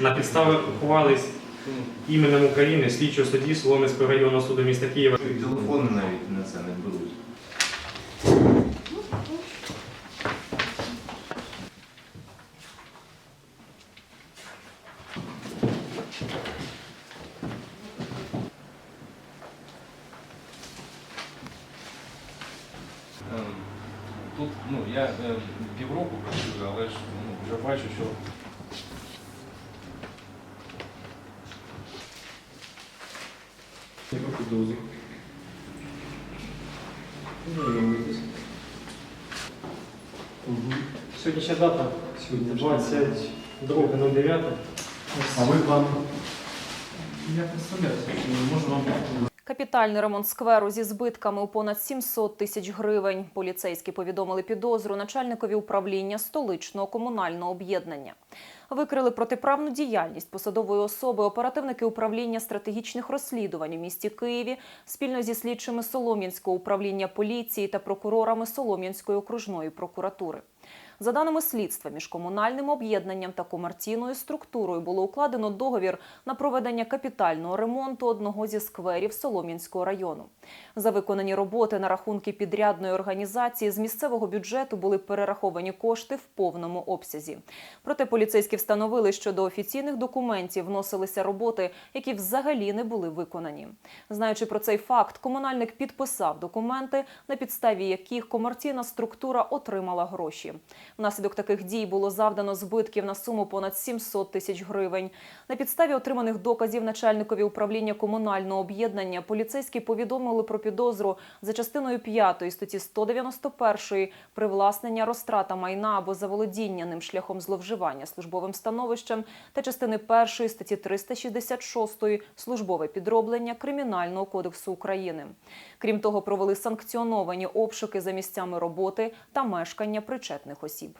На підстави поховались іменем України слідчого судді Солом'янського районного суду міста Києва. Телефони навіть на це не беруть. Тут ну, я е, півроку працюю, але ж ну, вже бачу, що Яку підозру? Знайомитись. Угу. Сьогоднішня дата Сьогодні 22.09. А ви пан? Я представляюся, можу вам Капітальний ремонт скверу зі збитками у понад 700 тисяч гривень. Поліцейські повідомили підозру начальникові управління столичного комунального об'єднання. Викрили протиправну діяльність посадової особи оперативники управління стратегічних розслідувань у місті Києві спільно зі слідчими Солом'янського управління поліції та прокурорами Солом'янської окружної прокуратури. За даними слідства, між комунальним об'єднанням та комерційною структурою було укладено договір на проведення капітального ремонту одного зі скверів Солом'янського району. За виконані роботи на рахунки підрядної організації з місцевого бюджету були перераховані кошти в повному обсязі. Проте поліцейські встановили, що до офіційних документів вносилися роботи, які взагалі не були виконані. Знаючи про цей факт, комунальник підписав документи, на підставі яких комерційна структура отримала гроші. Внаслідок таких дій було завдано збитків на суму понад 700 тисяч гривень. На підставі отриманих доказів начальникові управління комунального об'єднання поліцейські повідомили про підозру за частиною 5 статті 191 привласнення розтрата майна або заволодіння ним шляхом зловживання службовим становищем та частини 1 статті 366 службове підроблення Кримінального кодексу України. Крім того, провели санкціоновані обшуки за місцями роботи та мешкання причетних осіб.